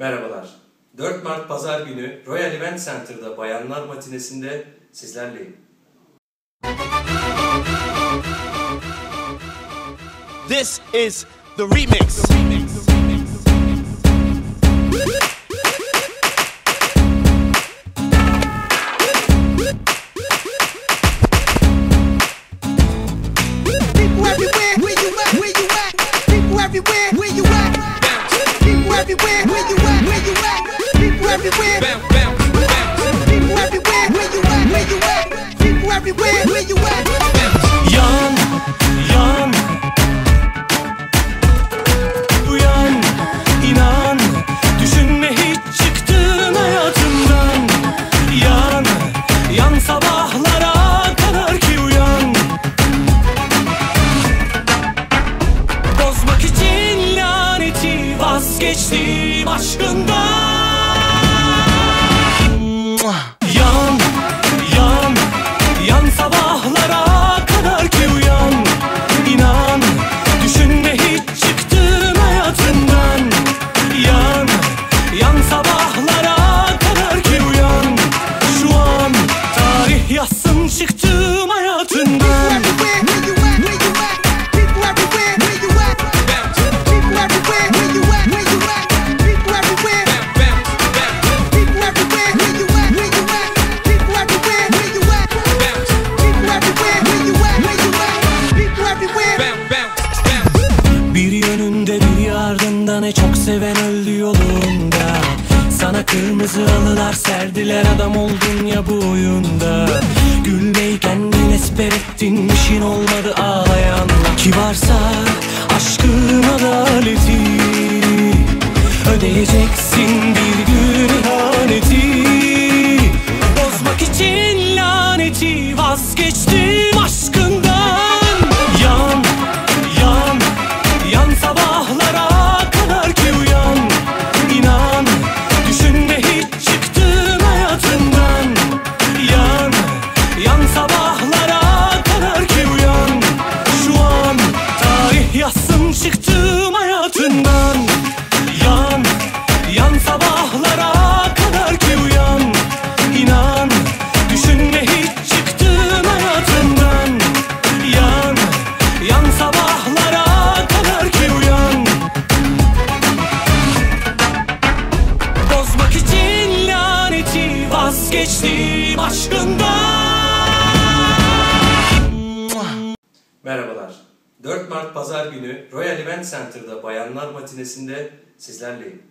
Merhabalar. 4 Mart Pazar günü Royal Event Center'da Bayanlar Matinesinde sizlerleyim. This is the remix. People everywhere, where you at? Where you at? People everywhere, where you at? People everywhere, where you everywhere. People everywhere, where you at? Where you at? People everywhere, where you at? Yan, yan. Uyan, inan. Düşünme hiç çıktın hayatımdan. Yan, yan sabahlara kadar ki uyan. Bozmak için laneti vazgeçtim aşkından. At? People everywhere. Bir yönünde bir ardında ne çok seven öldü yolunda Sana kırmızı halılar serdiler adam oldun ya bu oyunda. Gülmeyi kendin esper ettin işin olmadı ağlayan Ki varsa aşkın adaleti Ödeyeceksin bir gün ihaneti aşkından Merhabalar. 4 Mart Pazar günü Royal Event Center'da Bayanlar Matinesinde sizlerleyim.